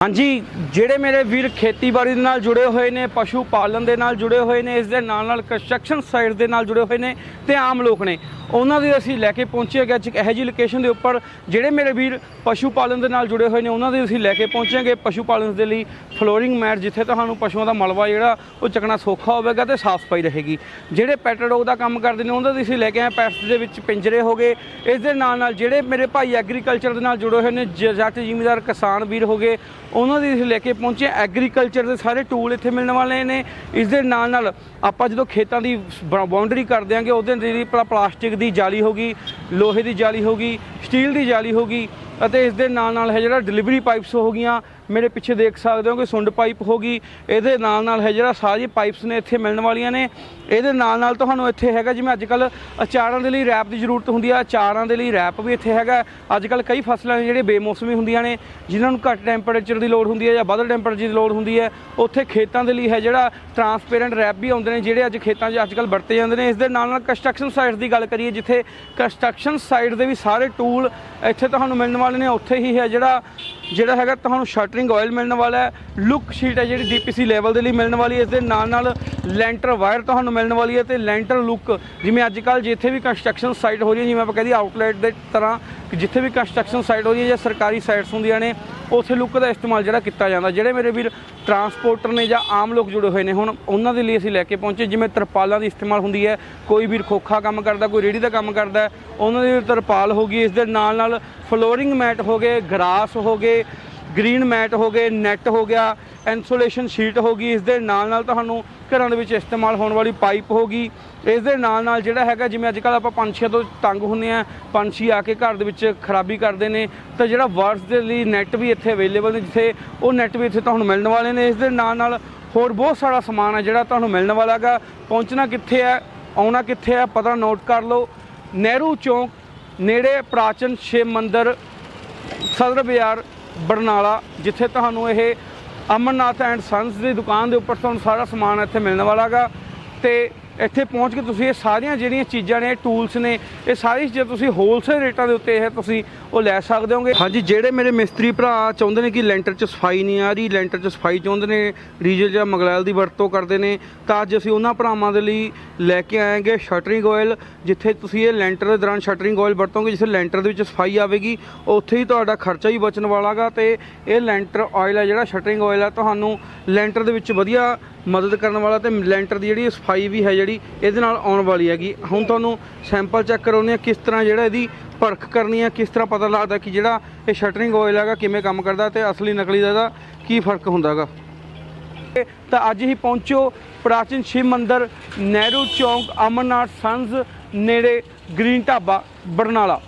ਹਾਂਜੀ, ਜਿਹੜੇ ਮੇਰੇ ਵੀਰ ਖੇਤੀਬਾੜੀ ਦੇ ਨਾਲ ਜੁੜੇ ਹੋਏ ਨੇ, ਪਸ਼ੂ ਪਾਲਣ ਦੇ ਨਾਲ ਜੁੜੇ ਹੋਏ ਨੇ, ਇਸ ਦੇ ਨਾਲ ਨਾਲ ਕੰਸਟਰਕਸ਼ਨ ਸਾਈਟ ਦੇ ਨਾਲ ਜੁੜੇ ਹੋਏ ਨੇ ਤੇ ਆਮ ਲੋਕ ਨੇ, ਉਹਨਾਂ ਦੇ ਅਸੀਂ ਲੈ ਕੇ ਪਹੁੰਚੇ ਗਏ ਇੱਕ ਇਹੋ ਜਿਹੀ ਲੋਕੇਸ਼ਨ ਦੇ ਉੱਪਰ, ਜਿਹੜੇ ਮੇਰੇ ਵੀਰ ਪਸ਼ੂ ਪਾਲਣ ਦੇ ਨਾਲ ਜੁੜੇ ਹੋਏ ਨੇ, ਉਹਨਾਂ ਦੇ ਅਸੀਂ ਲੈ ਕੇ ਪਹੁੰਚਾਂਗੇ ਪਸ਼ੂ ਪਾਲਣ ਦੇ ਲਈ ਫਲੋਰਿੰਗ ਮੈਟ ਜਿੱਥੇ ਤੁਹਾਨੂੰ ਪਸ਼ੂਆਂ ਦਾ ਮਲਬਾ ਜਿਹੜਾ, ਉਹ ਚੱਕਣਾ ਸੌਖਾ ਹੋਵੇਗਾ ਤੇ ਸਾਫ਼ ਸਫ਼ਾਈ ਰਹੇਗੀ। ਜਿਹੜੇ ਪੈਟ ਡੌਗ ਦਾ ਕੰਮ ਕਰਦੇ ਨੇ, ਉਹਨਾਂ ਦੇ ਅਸੀਂ ਲੈ ਕੇ ਆਏ ਪੈਟਸ ਦੇ ਵਿੱਚ ਪਿੰਜਰੇ ਹੋ ਗਏ, ਇਸ ਦੇ ਨਾਲ ਨਾਲ ਜਿਹੜੇ ਮੇਰੇ ਭਾਈ ਐਗਰੀਕਲਚਰ ਦੇ ਨਾਲ ਜੁੜੇ ਹੋਏ ਨੇ ਜੱਟ ਜ਼ਿਮੀਦਾਰ ਕਿਸਾਨ ਵੀਰ ਹੋ ਗਏ ਉਹਨਾਂ ਦੀ ਅਸੀਂ ਲੈ ਕੇ ਪਹੁੰਚੇ ਐਗਰੀਕਲਚਰ ਦੇ ਸਾਰੇ ਟੂਲ ਇੱਥੇ ਮਿਲਣ ਵਾਲੇ ਨੇ। ਇਸ ਦੇ ਨਾਲ ਨਾਲ ਆਪਾਂ ਜਦੋਂ ਖੇਤਾਂ ਦੀ ਬਾਉਂਡਰੀ ਕਰ ਦਿਆਂਗੇ ਉਹਦੇ ਜਿਹੜੀ ਪਲਾ- ਪਲਾਸਟਿਕ ਦੀ ਜਾਲੀ ਹੋਗੀ ਲੋਹੇ ਦੀ ਜਾਲੀ ਹੋਗੀ ਸਟੀਲ ਦੀ ਜਾਲੀ ਹੋਗੀ ਅਤੇ ਇਸ ਦੇ ਨਾਲ ਨਾਲ ਹੈ ਜਿਹੜਾ ਡਿਲੀਵਰੀ ਪਾਈਪਸ ਹੋ ਗਈਆਂ ਮੇਰੇ ਪਿੱਛੇ ਦੇਖ ਸਕਦੇ ਹੋ ਕਿ ਸੁੰਡ ਪਾਈਪ ਹੋਗੀ ਇਹਦੇ ਨਾਲ ਨਾਲ ਹੈ ਜਿਹੜਾ ਸਾਰੀ ਪਾਈਪਸ ਨੇ ਇੱਥੇ ਮਿਲਣ ਵਾਲੀਆਂ ਨੇ। ਇਹਦੇ ਨਾਲ ਨਾਲ ਤੁਹਾਨੂੰ ਇੱਥੇ ਹੈਗਾ ਜਿਵੇਂ ਅੱਜ ਕੱਲ ਅਚਾਰਾਂ ਦੇ ਲਈ ਰੈਪ ਦੀ ਜ਼ਰੂਰਤ ਹੁੰਦੀ ਆ। ਅਚਾਰਾਂ ਦੇ ਲਈ ਰੈਪ ਵੀ ਇੱਥੇ ਹੈਗਾ। ਅੱਜ ਕੱਲ ਕਈ ਫਸਲਾਂ ਨੇ ਜਿਹੜੇ ਬੇਮੌਸਮੀ ਹੁੰਦੀਆਂ ਨੇ, ਜਿਨ੍ਹਾਂ ਨੂੰ ਘੱਟ ਟੈਂਪਰੇਚਰ ਦੀ ਲੋੜ ਹੁੰਦੀ ਹੈ ਜਾਂ ਵੱਧ ਟੈਂਪਰੇਚਰ ਦੀ ਲੋੜ ਹੁੰਦੀ ਹੈ। ਉੱਥੇ ਖੇਤਾਂ ਦੇ ਲਈ ਹੈ ਜਿਹੜਾ ਟਰਾਂਸਪੇਰੈਂਟ ਰੈਪ ਵੀ ਆਉਂਦੇ ਨੇ, ਜਿਹੜੇ ਅੱਜ ਖੇਤਾਂ 'ਚ ਅੱਜ ਕੱਲ ਵਰਤੇ ਜਾਂਦੇ ਨੇ। ਇਸ ਦੇ ਨਾਲ ਨਾਲ ਕੰਸਟਰਕਸ਼ਨ ਸਾਈਟਸ ਦੀ ਗੱਲ ਕਰੀਏ, ਜਿੱਥੇ ਕੰਸਟਰਕਸ਼ਨ ਸਾਈਟ ਦੇ ਵੀ ਸਾਰੇ ਟੂਲ ਇੱਥੇ ਤੁਹਾਨੂੰ ਮਿਲਣ ਵਾਲੇ ਨੇ। ਉੱਥੇ ਹੀ ਹੈ ਜਿਹੜਾ ਜਿਹੜਾ ਹੈਗਾ ਤੁਹਾਨੂੰ ਸ਼ਟਰਿੰਗ ਆਇਲ ਮਿਲਣ ਵਾਲਾ ਹੈ ਲੁੱਕ ਸ਼ੀਟ ਹੈ ਜਿਹੜੀ ਡੀਪੀਸੀ ਲੈਵਲ ਦੇ ਲਈ ਮਿਲਣ ਵਾਲੀ ਹੈ, ਇਸ ਦੇ ਨਾਲ ਨਾਲ ਲੈਂਟਰ ਵਾਇਰ ਤੁਹਾਨੂੰ ਮਿਲਣ ਵਾਲੀ ਹੈ ਤੇ ਲੈਂਟਰ ਲੁੱਕ ਜਿਵੇਂ ਅੱਜ ਕੱਲ ਜਿੱਥੇ ਵੀ ਕੰਸਟਰਕਸ਼ਨ ਸਾਈਟ ਹੋ ਰਹੀ ਹੈ, ਜਿਵੇਂ ਆਪਾਂ ਕਹਿੰਦੇ ਆਊਟਲੈਟ ਦੇ ਤਰ੍ਹਾਂ ਕਿ ਜਿੱਥੇ ਵੀ ਕੰਸਟਰਕਸ਼ਨ ਸਾਈਟ ਹੋ ਹੈ ਜਾਂ ਸਰਕਾਰੀ ਸਾਈਟਸ ਹੁੰਦੀਆਂ ਨੇ, ਉੱਥੇ ਲੁੱਕ ਦਾ ਇਸਤੇਮਾਲ ਜਿਹੜਾ ਕੀਤਾ ਜਾਂਦਾ। ਜਿਹੜੇ ਮੇਰੇ ਵੀਰ ਟਰਾਂਸਪੋਰਟਰ ਨੇ ਜਾਂ ਆਮ ਲੋਕ ਜੁੜੇ ਹੋਏ ਨੇ, ਹੁਣ ਉਹਨਾਂ ਦੇ ਲਈ ਅਸੀਂ ਲੈ ਕੇ ਪਹੁੰਚੇ, ਜਿਵੇਂ ਤਰਪਾਲਾਂ ਦੀ ਇਸਤੇਮਾਲ ਹੁੰਦੀ ਹੈ। ਕੋਈ ਵੀਰ ਖੋਖਾ ਕੰਮ ਕਰਦਾ, ਕੋਈ ਰੇੜੀ ਦਾ ਕੰਮ ਕਰਦਾ, ਉਹਨਾਂ ਦੀ ਤਰਪਾਲ ਹੋ ਗਈ, ਇਸ ਦੇ ਨਾਲ ਨਾਲ ਫਲੋਰਿੰਗ ਮੈਟ ਹੋ ਗਏ, ਗਰਾਸ ਹੋ ਗਏ ਗ੍ਰੀਨ ਮੈਟ ਹੋ ਗਏ, ਨੈਟ ਹੋ ਗਿਆ, ਇਨਸੂਲੇਸ਼ਨ ਸ਼ੀਟ ਹੋ ਗਈ, ਇਸ ਦੇ ਨਾਲ ਨਾਲ ਤੁਹਾਨੂੰ ਘਰਾਂ ਦੇ ਵਿੱਚ ਇਸਤੇਮਾਲ ਹੋਣ ਵਾਲੀ ਪਾਈਪ ਹੋ ਗਈ। ਇਸ ਦੇ ਨਾਲ ਨਾਲ ਜਿਹੜਾ ਹੈਗਾ, ਜਿਵੇਂ ਅੱਜ ਕੱਲ ਆਪਾਂ ਪੰਛੀਆਂ ਤੋਂ ਤੰਗ ਹੁੰਦੇ ਆ ਪੰਛੀ ਆ ਕੇ ਘਰ ਦੇ ਵਿੱਚ ਖਰਾਬੀ ਕਰਦੇ ਨੇ, ਤਾਂ ਜਿਹੜਾ ਵਰਡਸ ਦੇ ਲਈ ਨੈਟ ਵੀ ਇੱਥੇ ਅਵੇਲੇਬਲ ਨੇ, ਜਿੱਥੇ ਉਹ ਨੈਟ ਵੀ ਇੱਥੇ ਤੁਹਾਨੂੰ ਮਿਲਣ ਵਾਲੇ ਨੇ। ਇਸ ਦੇ ਨਾਲ ਨਾਲ ਹੋਰ ਬਹੁਤ ਸਾਰਾ ਸਮਾਨ ਹੈ ਜਿਹੜਾ ਤੁਹਾਨੂੰ ਮਿਲਣ ਵਾਲਾ ਹੈਗਾ। ਪਹੁੰਚਣਾ ਕਿੱਥੇ ਹੈ, ਆਉਣਾ ਕਿੱਥੇ ਹੈ, ਪਤਾ ਨੋਟ ਕਰ ਲਓ। ਨਹਿਰੂ ਚੌਂਕ, ਨੇੜੇ ਪ੍ਰਾਚਨ ਸ਼ਿਵ ਮੰਦਿਰ, ਸਦਰ ਬਾਜ਼ਾਰ ਬਰਨਾਲਾ, ਜਿੱਥੇ ਤੁਹਾਨੂੰ ਇਹ ਅਮਰਨਾਥ ਐਂਡ ਸੰਸ ਦੀ ਦੁਕਾਨ ਦੇ ਉੱਪਰ ਤੁਹਾਨੂੰ ਸਾਰਾ ਸਮਾਨ ਇੱਥੇ ਮਿਲਣ ਵਾਲਾ ਗਾ ਤੇ ਇੱਥੇ ਪਹੁੰਚ ਕੇ ਤੁਸੀਂ ਇਹ ਸਾਰੀਆਂ ਜਿਹੜੀਆਂ ਚੀਜ਼ਾਂ ਨੇ ਟੂਲਸ ਨੇ, ਇਹ ਸਾਰੀ ਜੇ ਤੁਸੀਂ ਹੋਲਸੇਲ ਰੇਟਾਂ ਦੇ ਉੱਤੇ ਇਹ ਤੁਸੀਂ ਉਹ ਲੈ ਸਕਦੇ ਹੋਗੇ। ਹਾਂਜੀ, ਜਿਹੜੇ ਮੇਰੇ ਮਿਸਤਰੀ ਭਰਾ ਚਾਹੁੰਦੇ ਨੇ ਕਿ ਲੈਂਟਰ 'ਚ ਸਫ਼ਾਈ ਨਹੀਂ ਆ ਰਹੀ, ਲੈਂਟਰ 'ਚ ਸਫ਼ਾਈ ਚਾਹੁੰਦੇ ਨੇ ਡੀਜ਼ਲ ਜਾਂ ਮਗਲੈਲ ਦੀ ਵਰਤੋਂ ਕਰਦੇ ਨੇ, ਤਾਂ ਅੱਜ ਅਸੀਂ ਉਹਨਾਂ ਭਰਾਵਾਂ ਦੇ ਲਈ ਲੈ ਕੇ ਆਏਗੇ ਸ਼ਟਰਿੰਗ ਆਇਲ ਜਿੱਥੇ ਤੁਸੀਂ ਇਹ ਲੈਂਟਰ ਦੇ ਦੌਰਾਨ ਸ਼ਟਰਿੰਗ ਆਇਲ ਵਰਤੋਗੇ, ਜਿੱਥੇ ਲੈਂਟਰ ਦੇ ਵਿੱਚ ਸਫ਼ਾਈ ਆਵੇਗੀ, ਉੱਥੇ ਹੀ ਤੁਹਾਡਾ ਖਰਚਾ ਹੀ ਬਚਣ ਵਾਲਾਗਾ ਤੇ ਇਹ ਲੈਂਟਰ ਆਇਲ ਹੈ ਜਿਹੜਾ ਸ਼ਟਰਿੰਗ ਆਇਲ ਹੈ ਤੁਹਾਨੂੰ ਲੈਂਟਰ ਦੇ ਵਿੱਚ ਵਧੀਆ ਮਦਦ ਕਰਨ ਵਾਲਾ ਤੇ ਲੈਂਟਰ ਦੀ ਜਿਹੜੀ ਸਫ਼ਾਈ ਵੀ ਹੈ ਜਿਹੜੀ ਇਹਦੇ ਨਾਲ ਆਉਣ ਵਾਲੀ ਹੈਗੀ। ਹੁਣ ਤੁਹਾਨੂੰ ਸੈਂਪਲ ਚੈੱਕ ਕਰਾਉਣੇ ਆ ਕਿਸ ਤਰ੍ਹਾਂ ਜਿਹੜਾ ਇਹਦੀ ਪਰਖ ਕਰਨੀ ਹੈ, ਕਿਸ ਤਰ੍ਹਾਂ ਪਤਾ ਲੱਗਦਾ ਕਿ ਜਿਹੜਾ ਇਹ ਸ਼ਟਰਿੰਗ ਆਇਲ ਹੈਗਾ ਕਿਵੇਂ ਕੰਮ ਕਰਦਾ ਤੇ ਅਸਲੀ ਨਕਲੀ ਦਾ ਇਹਦਾ ਕੀ ਫ਼ਰਕ ਹੁੰਦਾ ਹੁੰਦਾਗਾ ਤਾਂ ਅੱਜ ਹੀ ਪਹੁੰਚੋ ਪ੍ਰਾਚੀਨ ਸ਼ਿਵ ਮੰਦਿਰ ਨਹਿਰੂ ਚੌਂਕ, ਅਮਰਨਾਥ ਸੰਜ਼ ਨੇੜੇ ਗ੍ਰੀਨ ਢਾਬਾ ਬਰਨਾਲਾ।